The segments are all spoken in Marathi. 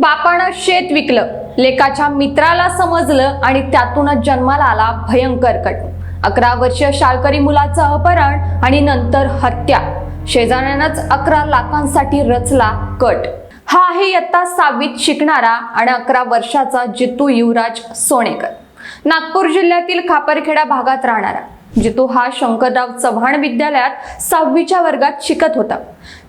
बापानं शेत विकलं लेकाच्या मित्राला समजलं आणि त्यातूनच जन्माला आला भयंकर कट. अकरा वर्षीय शाळकरी मुलाचं अपहरण आणि नंतर हत्या. शेजाऱ्यानंच अकरा लाखांसाठी रचला कट. हा आहे इयत्ता सहावीत शिकणारा आणि अकरा वर्षाचा जितू युवराज सोनेकर नागपूर जिल्ह्यातील खापरखेडा भागात राहणारा. जितू हा शंकरराव चव्हाण विद्यालयात सहावीच्या वर्गात शिकत होता.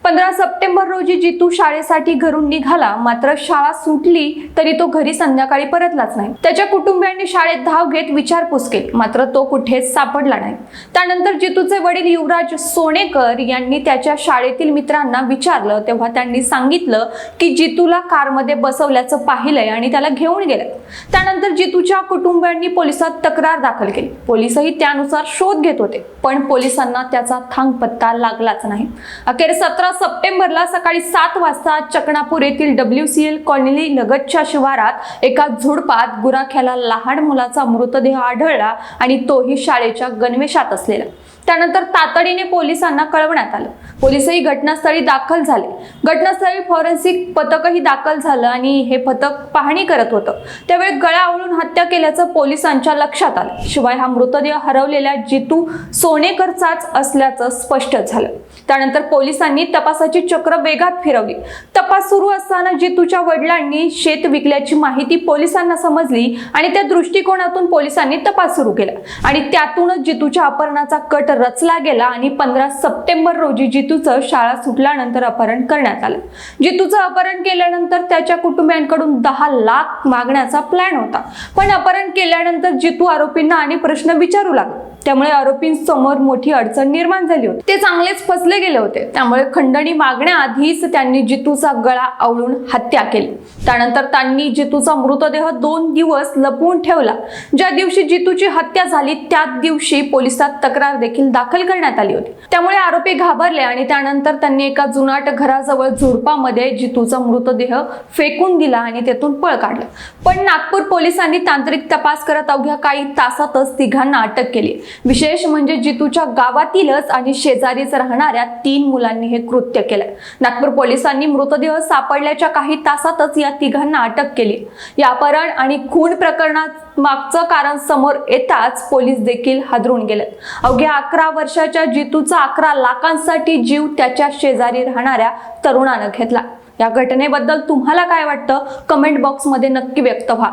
पंधरा सप्टेंबर रोजी जितू शाळेसाठी घरून निघाला मात्र शाळा सुटली तरी तो घरी संध्याकाळी परतलाच नाही. त्याच्या कुटुंबियांनी शाळेत धाव घेत विचारपूस केली मात्र तो कुठेच सापडला नाही. त्यानंतर जितूचे वडील युवराज सोनेकर यांनी त्याच्या शाळेतील मित्रांना विचारलं तेव्हा त्यांनी सांगितलं की जितूला कारमध्ये बसवल्याचं पाहिलंय आणि त्याला घेऊन गेलं. त्यानंतर जितूच्या कुटुंबियांनी पोलिसात तक्रार दाखल केली. पोलिसही त्यानुसार शोध घेत होते पण पोलिसांना त्याचा थांग पत्ता लागलाच नाही. अखेर सतरा सप्टेंबरला सकाळी सात वाजता चकणापूर येथील डब्ल्यू सी एल कॉलनी लगतच्या शिवारात एका झुडपात गुराख्याला लहान मुलाचा मृतदेह आढळला आणि तोही शाळेच्या गणवेशात असलेला. त्यानंतर तातडीने पोलिसांना कळवण्यात आलं. पोलिसही घटनास्थळी दाखल झाले. घटनास्थळी फॉरेन्सिक पथकही दाखल झालं आणि हे पथक पाहणी करत होतं. त्यावेळी गळा आवळून हत्या केल्याचं पोलिसांच्या लक्षात आलं. शिवाय हा मृतदेह हरवलेल्या जितू सोनेकरचाच असल्याचं स्पष्ट झालं. त्यानंतर पोलिसांनी तपासाची चक्र वेगात फिरवली. तपास सुरू असताना जितूच्या वडिलांनी शेत विकल्याची माहिती पोलिसांना समजली आणि त्या दृष्टिकोनातून पोलिसांनी तपास सुरू केला. आणि त्यातूनच जितूच्या अपहरणाचा कट रचला गेला आणि पंधरा सप्टेंबर रोजी जितूचं शाळा सुटल्यानंतर अपहरण करण्यात आलं. जितूचं अपहरण केल्यानंतर त्याच्या कुटुंबियांकडून दहा लाख मागण्याचा प्लॅन होता. पण अपहरण केल्यानंतर जितू आरोपींना आणि प्रश्न विचारू लागला. त्यामुळे आरोपींसमोर मोठी अडचण निर्माण झाली होती. ते चांगलेच फसले गेले होते. त्यामुळे खंडणी मागण्याआधीच त्यांनी जितूचा गळा आवळून हत्या केली. त्यानंतर त्यांनी जितूचा मृतदेह दोन दिवस लपवून ठेवला. ज्या दिवशी जितूची हत्या झाली त्याच दिवशी पोलिसात तक्रार देखील दाखल करण्यात आली होती. त्यामुळे आरोपी घाबरले आणि त्यानंतर त्यांनी एका जुनाट घराजवळ झुडपामध्ये जितूचा मृतदेह फेकून दिला आणि तेथून पळ काढला. पण नागपूर पोलिसांनी तांत्रिक तपास करत अवघ्या काही तासातच तिघांना अटक केली. विशेष म्हणजे जितूच्या गावातीलच आणि शेजारीच राहणाऱ्या तीन मुलांनी हे कृत्य केलं. नागपूर पोलिसांनी मृतदेह सापडल्याच्या काही तासातच या तिघांना अटक केली. या अपहरण आणि खून प्रकरणात मागचं कारण समोर येताच पोलीस देखील हादरून गेले. अवघ्या अकरा वर्षाच्या जितूचा अकरा लाखांसाठी जीव त्याच्या शेजारी राहणाऱ्या तरुणानं घेतला. या घटनेबद्दल तुम्हाला काय वाटतं? कमेंट बॉक्समध्ये नक्की व्यक्त व्हा.